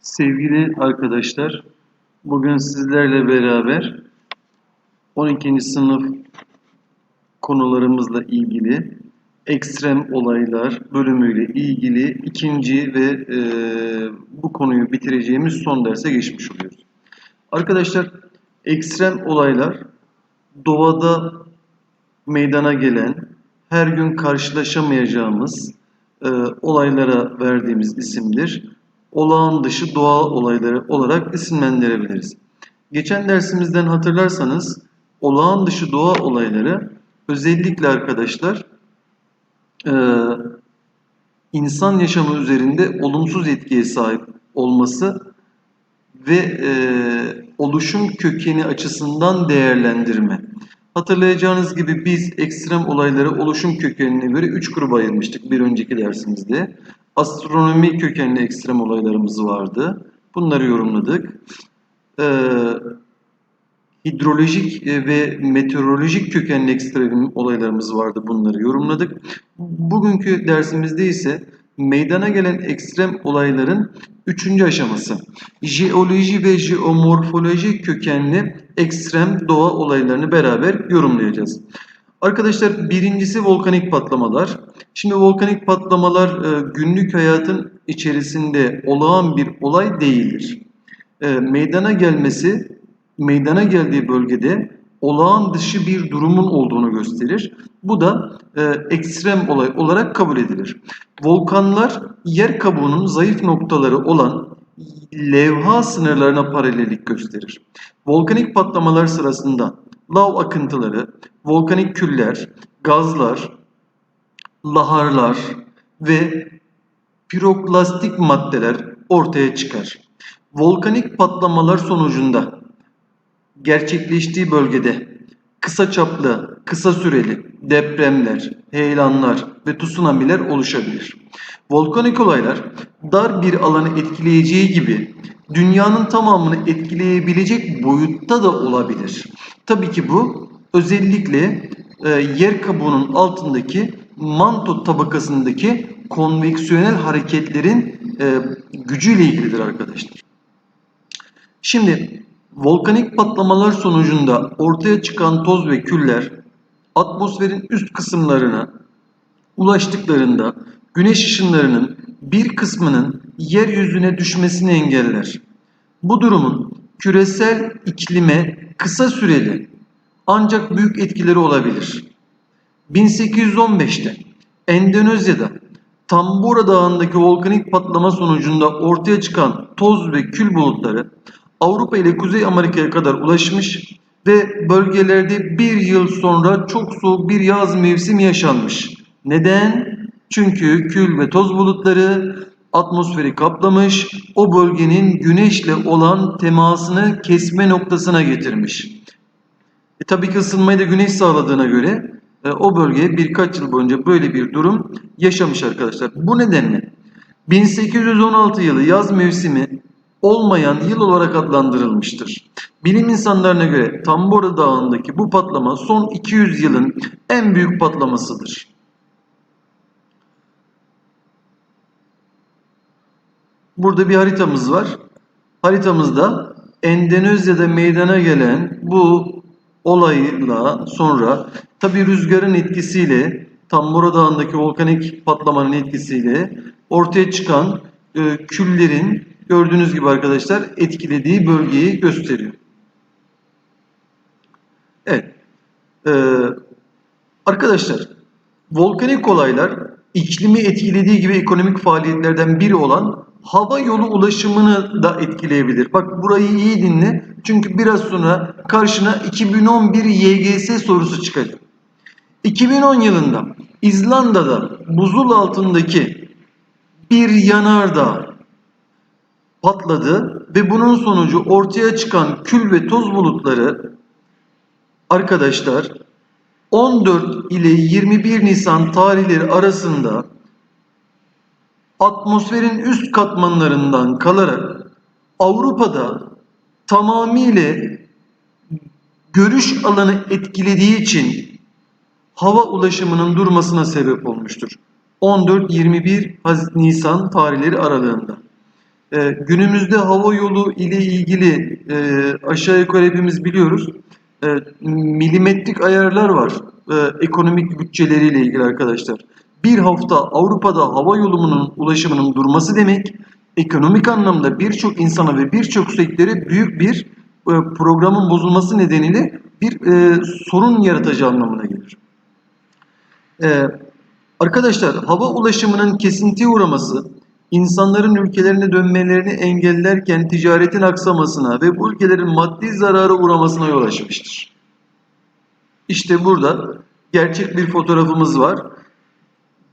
Sevgili arkadaşlar, bugün sizlerle beraber 12. sınıf konularımızla ilgili ekstrem olaylar bölümüyle ilgili ikinci ve e, bu konuyu bitireceğimiz son derse geçmiş oluyoruz. Arkadaşlar, ekstrem olaylar doğada meydana gelen, her gün karşılaşamayacağımız e, olaylara verdiğimiz isimdir. Olağan dışı doğal olayları olarak isimlendirebiliriz. Geçen dersimizden hatırlarsanız olağan dışı doğa olayları özellikle arkadaşlar e, insan yaşamı üzerinde olumsuz etkiye sahip olması ve e, oluşum kökeni açısından değerlendirme. Hatırlayacağınız gibi biz ekstrem olayları oluşum kökenine göre 3 gruba ayırmıştık bir önceki dersimizde. Astronomi kökenli ekstrem olaylarımız vardı. Bunları yorumladık. Ee, hidrolojik ve meteorolojik kökenli ekstrem olaylarımız vardı. Bunları yorumladık. Bugünkü dersimizde ise meydana gelen ekstrem olayların üçüncü aşaması. Jeoloji ve jeomorfoloji kökenli ekstrem doğa olaylarını beraber yorumlayacağız. Arkadaşlar birincisi volkanik patlamalar. Şimdi volkanik patlamalar e, günlük hayatın içerisinde olağan bir olay değildir. E, meydana gelmesi, meydana geldiği bölgede olağan dışı bir durumun olduğunu gösterir. Bu da e, ekstrem olay olarak kabul edilir. Volkanlar yer kabuğunun zayıf noktaları olan levha sınırlarına paralellik gösterir. Volkanik patlamalar sırasında lav akıntıları, volkanik küller, gazlar, laharlar ve piroklastik maddeler ortaya çıkar. Volkanik patlamalar sonucunda gerçekleştiği bölgede kısa çaplı, kısa süreli depremler, heyelanlar ve tsunamiler oluşabilir. Volkanik olaylar dar bir alanı etkileyeceği gibi dünyanın tamamını etkileyebilecek boyutta da olabilir. Tabii ki bu özellikle e, yer kabuğunun altındaki manto tabakasındaki konveksiyonel hareketlerin e, gücüyle ilgilidir arkadaşlar. Şimdi volkanik patlamalar sonucunda ortaya çıkan toz ve küller atmosferin üst kısımlarına ulaştıklarında güneş ışınlarının bir kısmının yeryüzüne düşmesini engeller. Bu durumun küresel iklime kısa süreli ancak büyük etkileri olabilir. 1815'te Endonezya'da Tambora Dağı'ndaki volkanik patlama sonucunda ortaya çıkan toz ve kül bulutları Avrupa ile Kuzey Amerika'ya kadar ulaşmış ve bölgelerde bir yıl sonra çok soğuk bir yaz mevsimi yaşanmış. Neden? Çünkü kül ve toz bulutları atmosferi kaplamış, o bölgenin güneşle olan temasını kesme noktasına getirmiş. E, tabii ki ısınmayı da güneş sağladığına göre e, o bölgeye birkaç yıl boyunca böyle bir durum yaşamış arkadaşlar. Bu nedenle 1816 yılı yaz mevsimi olmayan yıl olarak adlandırılmıştır. Bilim insanlarına göre Tambora Dağı'ndaki bu patlama son 200 yılın en büyük patlamasıdır. Burada bir haritamız var. Haritamızda Endonezya'da meydana gelen bu olayla sonra tabi rüzgarın etkisiyle Tambora Dağı'ndaki volkanik patlamanın etkisiyle ortaya çıkan e, küllerin gördüğünüz gibi arkadaşlar etkilediği bölgeyi gösteriyor. Evet. Ee, arkadaşlar volkanik olaylar iklimi etkilediği gibi ekonomik faaliyetlerden biri olan hava yolu ulaşımını da etkileyebilir. Bak burayı iyi dinle. Çünkü biraz sonra karşına 2011 YGS sorusu çıkacak. 2010 yılında İzlanda'da buzul altındaki bir yanardağ patladı ve bunun sonucu ortaya çıkan kül ve toz bulutları arkadaşlar 14 ile 21 Nisan tarihleri arasında atmosferin üst katmanlarından kalarak Avrupa'da tamamıyla görüş alanı etkilediği için hava ulaşımının durmasına sebep olmuştur. 14-21 Nisan tarihleri aralığında. E, günümüzde hava yolu ile ilgili e, aşağı yukarı hepimiz biliyoruz. E, milimetrik ayarlar var e, ekonomik bütçeleriyle ilgili arkadaşlar. Bir hafta Avrupa'da hava yolunun ulaşımının durması demek, ekonomik anlamda birçok insana ve birçok sektöre büyük bir e, programın bozulması nedeniyle bir e, sorun yaratacağı anlamına gelir. E, arkadaşlar hava ulaşımının kesintiye uğraması insanların ülkelerine dönmelerini engellerken ticaretin aksamasına ve bu ülkelerin maddi zarara uğramasına yol açmıştır. İşte burada gerçek bir fotoğrafımız var.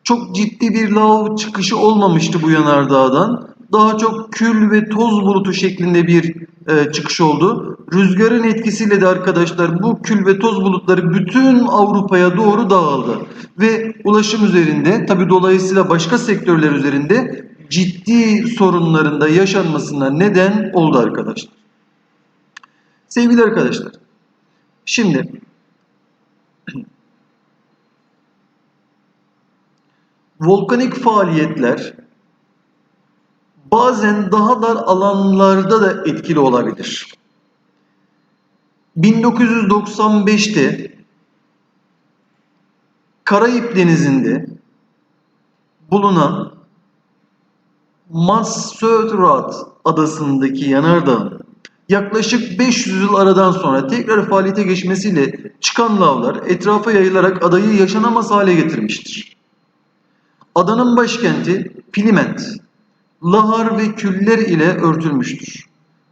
Çok ciddi bir lav çıkışı olmamıştı bu yanardağdan. Daha çok kül ve toz bulutu şeklinde bir e, çıkış oldu. Rüzgarın etkisiyle de arkadaşlar bu kül ve toz bulutları bütün Avrupa'ya doğru dağıldı. Ve ulaşım üzerinde tabi dolayısıyla başka sektörler üzerinde ciddi sorunların da yaşanmasına neden oldu arkadaşlar. Sevgili arkadaşlar, şimdi volkanik faaliyetler bazen daha dar alanlarda da etkili olabilir. 1995'te Karayip Denizi'nde bulunan Montserrat adasındaki yanardağın yaklaşık 500 yıl aradan sonra tekrar faaliyete geçmesiyle çıkan lavlar etrafa yayılarak adayı yaşanamaz hale getirmiştir. Adanın başkenti Piliment, lahar ve küller ile örtülmüştür.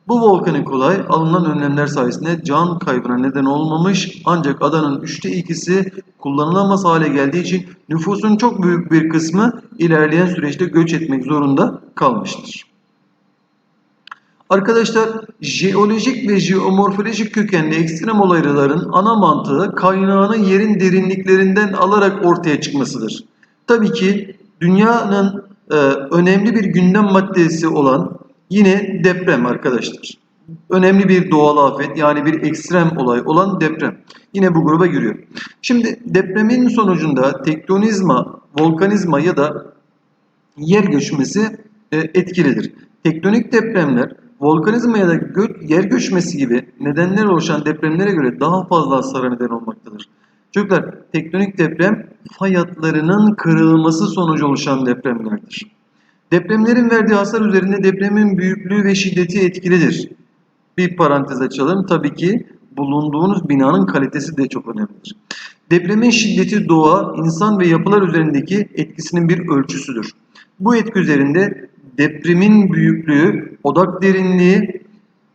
Bu volkanik olay alınan önlemler sayesinde can kaybına neden olmamış ancak adanın üçte ikisi kullanılamaz hale geldiği için nüfusun çok büyük bir kısmı ilerleyen süreçte göç etmek zorunda kalmıştır. Arkadaşlar jeolojik ve jeomorfolojik kökenli ekstrem olayların ana mantığı kaynağını yerin derinliklerinden alarak ortaya çıkmasıdır. Tabii ki dünyanın e, önemli bir gündem maddesi olan yine deprem arkadaşlar. Önemli bir doğal afet yani bir ekstrem olay olan deprem. Yine bu gruba giriyor. Şimdi depremin sonucunda tektonizma, volkanizma ya da yer göçmesi e, etkilidir. Tektonik depremler volkanizma ya da gö yer göçmesi gibi nedenler oluşan depremlere göre daha fazla hasara neden olmaktadır. Çocuklar tektonik deprem fay hatlarının kırılması sonucu oluşan depremlerdir. Depremlerin verdiği hasar üzerinde depremin büyüklüğü ve şiddeti etkilidir. Bir parantez açalım. Tabii ki bulunduğunuz binanın kalitesi de çok önemlidir. Depremin şiddeti doğa, insan ve yapılar üzerindeki etkisinin bir ölçüsüdür. Bu etki üzerinde depremin büyüklüğü, odak derinliği,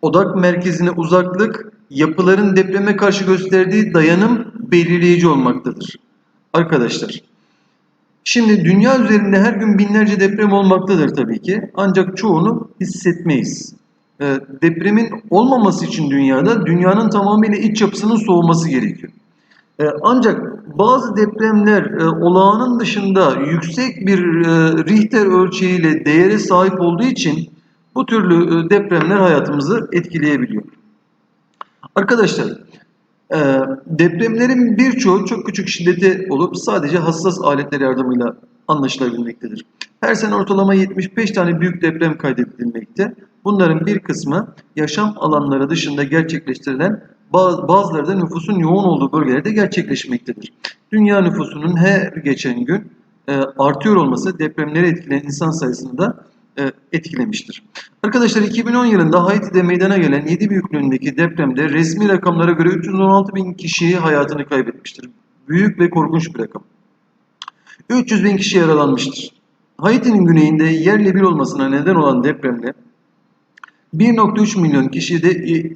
odak merkezine uzaklık, yapıların depreme karşı gösterdiği dayanım belirleyici olmaktadır. Arkadaşlar, şimdi dünya üzerinde her gün binlerce deprem olmaktadır tabii ki. Ancak çoğunu hissetmeyiz. Ee, depremin olmaması için dünyada dünyanın tamamıyla iç yapısının soğuması gerekiyor. Ee, ancak bazı depremler e, olağanın dışında yüksek bir e, Richter ölçeğiyle değere sahip olduğu için bu türlü e, depremler hayatımızı etkileyebiliyor. Arkadaşlar e, depremlerin birçoğu çok küçük şiddeti olup sadece hassas aletler yardımıyla anlaşılabilmektedir. Her sene ortalama 75 tane büyük deprem kaydedilmekte. Bunların bir kısmı yaşam alanları dışında gerçekleştirilen bazıları da nüfusun yoğun olduğu bölgelerde gerçekleşmektedir. Dünya nüfusunun her geçen gün e, artıyor olması depremleri etkileyen insan sayısını da etkilemiştir. Arkadaşlar 2010 yılında Haiti'de meydana gelen 7 büyüklüğündeki depremde resmi rakamlara göre 316 bin kişi hayatını kaybetmiştir. Büyük ve korkunç bir rakam. 300 bin kişi yaralanmıştır. Haiti'nin güneyinde yerle bir olmasına neden olan depremde 1.3 milyon kişi de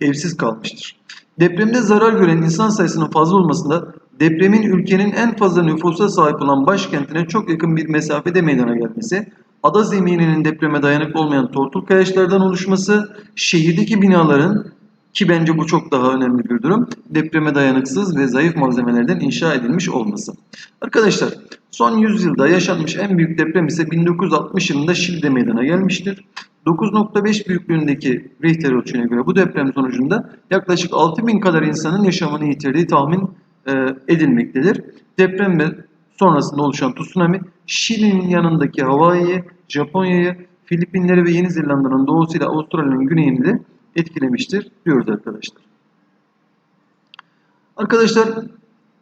evsiz kalmıştır. Depremde zarar gören insan sayısının fazla olmasında depremin ülkenin en fazla nüfusa sahip olan başkentine çok yakın bir mesafede meydana gelmesi, ada zemininin depreme dayanıklı olmayan tortul kayaçlardan oluşması, şehirdeki binaların ki bence bu çok daha önemli bir durum, depreme dayanıksız ve zayıf malzemelerden inşa edilmiş olması. Arkadaşlar son yüzyılda yaşanmış en büyük deprem ise 1960 yılında Şili'de meydana gelmiştir. 9.5 büyüklüğündeki Richter ölçüğüne göre bu deprem sonucunda yaklaşık 6000 kadar insanın yaşamını yitirdiği tahmin e, edilmektedir. Deprem ve sonrasında oluşan tsunami Şili'nin yanındaki Hawaii'yi, Japonya'yı Filipinleri ve Yeni Zelanda'nın doğusuyla Avustralya'nın güneyini de etkilemiştir diyoruz arkadaşlar. Arkadaşlar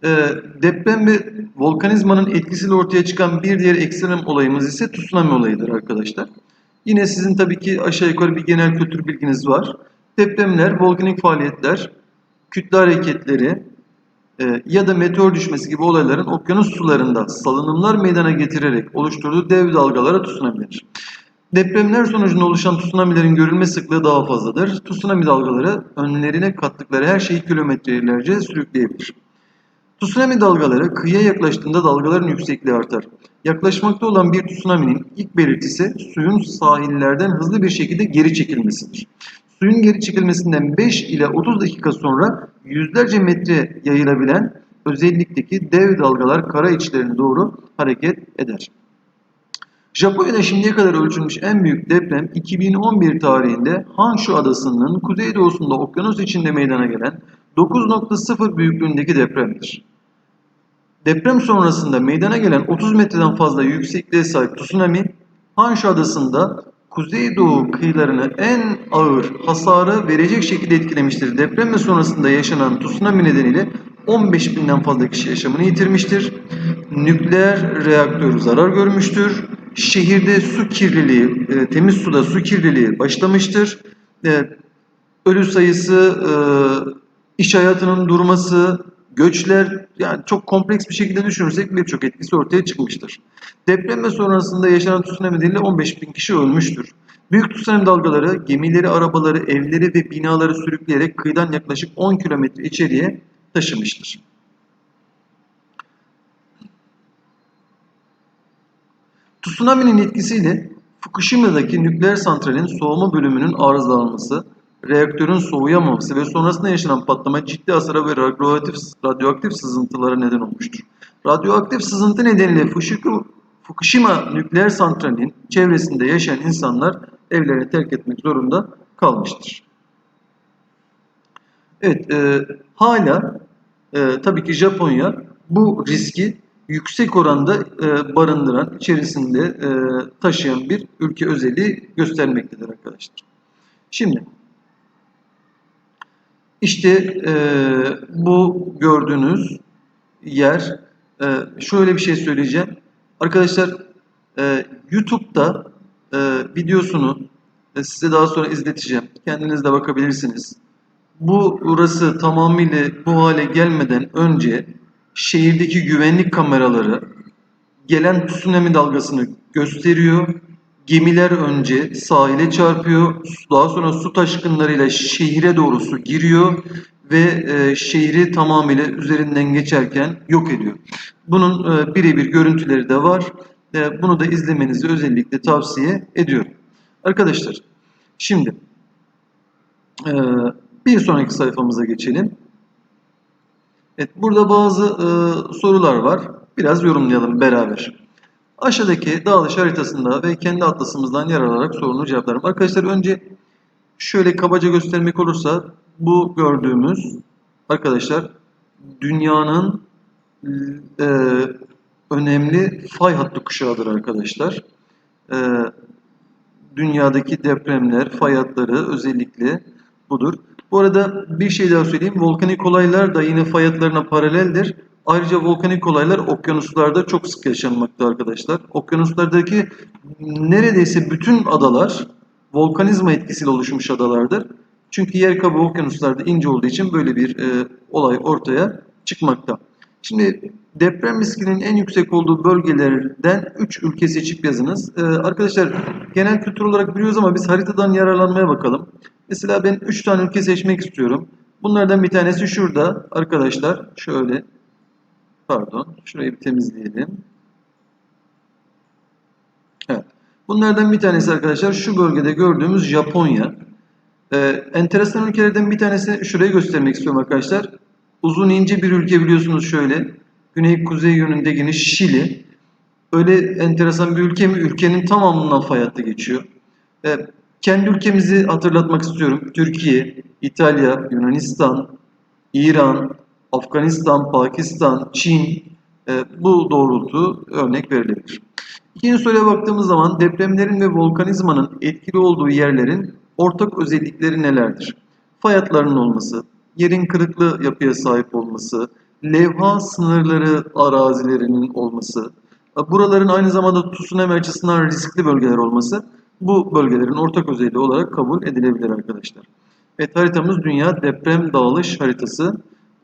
e, deprem ve volkanizmanın etkisiyle ortaya çıkan bir diğer ekstrem olayımız ise tsunami olayıdır arkadaşlar. Yine sizin tabii ki aşağı yukarı bir genel kültür bilginiz var. Depremler, volkanik faaliyetler, kütle hareketleri ya da meteor düşmesi gibi olayların okyanus sularında salınımlar meydana getirerek oluşturduğu dev dalgalara tsunami denir. Depremler sonucunda oluşan tsunamilerin görülme sıklığı daha fazladır. Tsunami dalgaları önlerine kattıkları her şeyi kilometrelerce sürükleyebilir. Tsunami dalgaları kıyıya yaklaştığında dalgaların yüksekliği artar. Yaklaşmakta olan bir tsunami'nin ilk belirtisi suyun sahillerden hızlı bir şekilde geri çekilmesidir. Suyun geri çekilmesinden 5 ile 30 dakika sonra yüzlerce metre yayılabilen özellikteki dev dalgalar kara içlerine doğru hareket eder. Japonya'da şimdiye kadar ölçülmüş en büyük deprem 2011 tarihinde Honshu adasının kuzeydoğusunda okyanus içinde meydana gelen 9.0 büyüklüğündeki depremdir. Deprem sonrasında meydana gelen 30 metreden fazla yüksekliğe sahip tsunami, Honshu adasında kuzeydoğu kıyılarını en ağır hasarı verecek şekilde etkilemiştir. Deprem ve sonrasında yaşanan tsunami nedeniyle 15 binden fazla kişi yaşamını yitirmiştir. Nükleer reaktör zarar görmüştür. Şehirde su kirliliği, e, temiz suda su kirliliği başlamıştır. E, ölü sayısı, e, iş hayatının durması, göçler yani çok kompleks bir şekilde düşünürsek birçok etkisi ortaya çıkmıştır. Deprem ve sonrasında yaşanan tsunami nedeniyle 15 bin kişi ölmüştür. Büyük tsunami dalgaları gemileri, arabaları, evleri ve binaları sürükleyerek kıyıdan yaklaşık 10 kilometre içeriye taşımıştır. Tsunami'nin etkisiyle Fukushima'daki nükleer santralin soğuma bölümünün arızalanması, reaktörün soğuyamaması ve sonrasında yaşanan patlama ciddi hasara ve radyoaktif, radyoaktif sızıntılara neden olmuştur. Radyoaktif sızıntı nedeniyle Fukushima nükleer santralinin çevresinde yaşayan insanlar evlerini terk etmek zorunda kalmıştır. Evet, e, hala e, tabii ki Japonya bu riski yüksek oranda e, barındıran, içerisinde e, taşıyan bir ülke özelliği göstermektedir arkadaşlar. Şimdi işte e, bu gördüğünüz yer e, şöyle bir şey söyleyeceğim. Arkadaşlar e, YouTube'da e, videosunu e, size daha sonra izleteceğim. Kendiniz de bakabilirsiniz. Bu burası tamamıyla bu hale gelmeden önce şehirdeki güvenlik kameraları gelen tsunami dalgasını gösteriyor. Gemiler önce sahile çarpıyor. Daha sonra su taşkınlarıyla şehire doğru su giriyor ve e, şehri tamamıyla üzerinden geçerken yok ediyor. Bunun e, birebir görüntüleri de var. E, bunu da izlemenizi özellikle tavsiye ediyorum. Arkadaşlar şimdi e, bir sonraki sayfamıza geçelim. Evet, burada bazı e, sorular var. Biraz yorumlayalım beraber. Aşağıdaki dağılış haritasında ve kendi atlasımızdan yer alarak sorunu cevaplarım. Arkadaşlar önce şöyle kabaca göstermek olursa bu gördüğümüz arkadaşlar dünyanın e, önemli fay hattı kuşağıdır arkadaşlar. E, dünyadaki depremler, fay hatları özellikle budur. Bu arada bir şey daha söyleyeyim. Volkanik olaylar da yine fay hatlarına paraleldir. Ayrıca volkanik olaylar okyanuslarda çok sık yaşanmakta arkadaşlar. Okyanuslardaki neredeyse bütün adalar volkanizma etkisiyle oluşmuş adalardır. Çünkü yer kabuğu okyanuslarda ince olduğu için böyle bir e, olay ortaya çıkmakta. Şimdi deprem riskinin en yüksek olduğu bölgelerden 3 ülke seçip yazınız. Ee, arkadaşlar genel kültür olarak biliyoruz ama biz haritadan yararlanmaya bakalım. Mesela ben 3 tane ülke seçmek istiyorum. Bunlardan bir tanesi şurada arkadaşlar. Şöyle pardon şurayı bir temizleyelim. Evet. Bunlardan bir tanesi arkadaşlar şu bölgede gördüğümüz Japonya. Ee, enteresan ülkelerden bir tanesini şurayı göstermek istiyorum arkadaşlar. Uzun ince bir ülke biliyorsunuz şöyle. Güney-kuzey yönünde geniş Şili. Öyle enteresan bir ülke mi? Ülkenin tamamından fay hattı geçiyor. Ee, kendi ülkemizi hatırlatmak istiyorum. Türkiye, İtalya, Yunanistan, İran, Afganistan, Pakistan, Çin e, bu doğrultu örnek verilebilir. İkinci soruya baktığımız zaman depremlerin ve volkanizmanın etkili olduğu yerlerin ortak özellikleri nelerdir? Fay hatlarının olması, yerin kırıklı yapıya sahip olması, levha sınırları arazilerinin olması, buraların aynı zamanda tsunami açısından riskli bölgeler olması bu bölgelerin ortak özelliği olarak kabul edilebilir arkadaşlar. Evet haritamız dünya deprem dağılış haritası.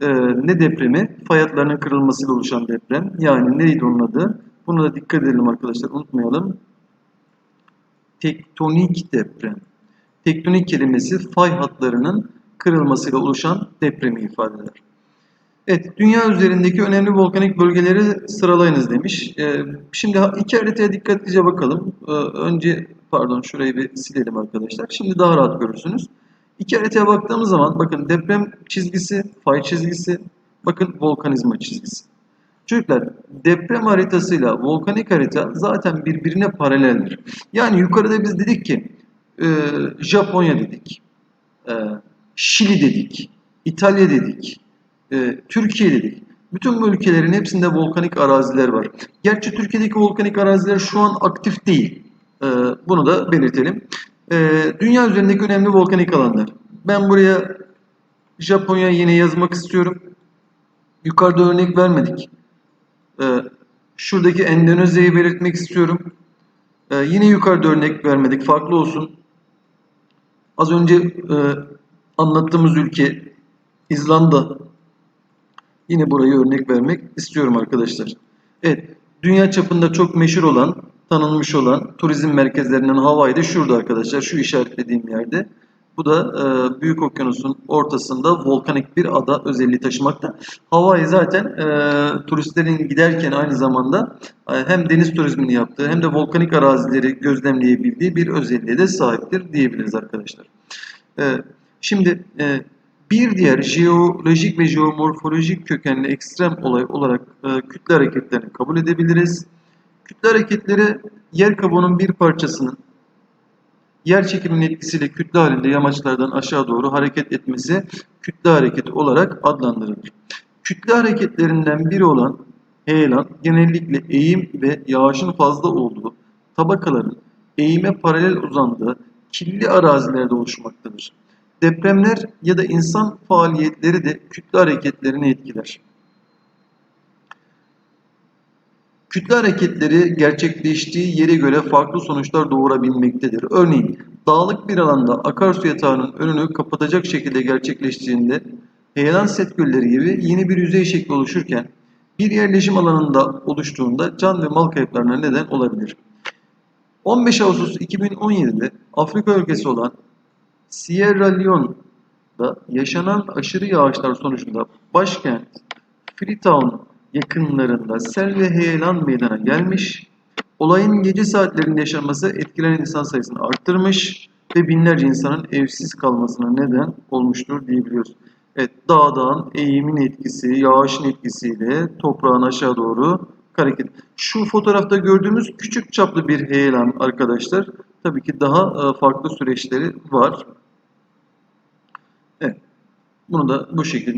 Ee, ne depremi? Fay hatlarının kırılmasıyla oluşan deprem. Yani neydi onun adı? Buna da dikkat edelim arkadaşlar unutmayalım. Tektonik deprem. Tektonik kelimesi fay hatlarının kırılmasıyla oluşan depremi ifade eder. Evet, dünya üzerindeki önemli volkanik bölgeleri sıralayınız demiş. Ee, şimdi iki haritaya dikkatlice bakalım. Ee, önce, pardon şurayı bir silelim arkadaşlar. Şimdi daha rahat görürsünüz. İki haritaya baktığımız zaman bakın deprem çizgisi, fay çizgisi, bakın volkanizma çizgisi. Çocuklar deprem haritasıyla volkanik harita zaten birbirine paraleldir. Yani yukarıda biz dedik ki e, Japonya dedik, e, Şili dedik, İtalya dedik, e, Türkiye dedik. Bütün bu ülkelerin hepsinde volkanik araziler var. Gerçi Türkiye'deki volkanik araziler şu an aktif değil. E, bunu da belirtelim. E, dünya üzerindeki önemli volkanik alanlar. Ben buraya Japonya yine yazmak istiyorum. Yukarıda örnek vermedik. Ee, şuradaki Endonezya'yı belirtmek istiyorum. Ee, yine yukarıda örnek vermedik. Farklı olsun. Az önce e, anlattığımız ülke İzlanda. Yine burayı örnek vermek istiyorum arkadaşlar. Evet. Dünya çapında çok meşhur olan, tanınmış olan turizm merkezlerinden Hawaii de şurada arkadaşlar. Şu işaretlediğim yerde. Bu da e, Büyük Okyanus'un ortasında volkanik bir ada özelliği taşımakta. Hawaii zaten e, turistlerin giderken aynı zamanda e, hem deniz turizmini yaptığı hem de volkanik arazileri gözlemleyebildiği bir özelliğe de sahiptir diyebiliriz arkadaşlar. E, şimdi e, bir diğer jeolojik ve jeomorfolojik kökenli ekstrem olay olarak e, kütle hareketlerini kabul edebiliriz. Kütle hareketleri yer kabuğunun bir parçasının yer çekiminin etkisiyle kütle halinde yamaçlardan aşağı doğru hareket etmesi kütle hareketi olarak adlandırılır. Kütle hareketlerinden biri olan heyelan genellikle eğim ve yağışın fazla olduğu tabakaların eğime paralel uzandığı kirli arazilerde oluşmaktadır. Depremler ya da insan faaliyetleri de kütle hareketlerini etkiler. Kütle hareketleri gerçekleştiği yere göre farklı sonuçlar doğurabilmektedir. Örneğin dağlık bir alanda akarsu yatağının önünü kapatacak şekilde gerçekleştiğinde heyelan set gölleri gibi yeni bir yüzey şekli oluşurken bir yerleşim alanında oluştuğunda can ve mal kayıplarına neden olabilir. 15 Ağustos 2017'de Afrika ülkesi olan Sierra Leone'da yaşanan aşırı yağışlar sonucunda başkent Freetown yakınlarında sel ve heyelan meydana gelmiş. Olayın gece saatlerinde yaşanması etkilenen insan sayısını arttırmış ve binlerce insanın evsiz kalmasına neden olmuştur diyebiliyoruz. Evet, dağdan eğimin etkisi, yağışın etkisiyle toprağın aşağı doğru hareket. Şu fotoğrafta gördüğümüz küçük çaplı bir heyelan arkadaşlar. Tabii ki daha e, farklı süreçleri var. Evet. Bunu da bu şekilde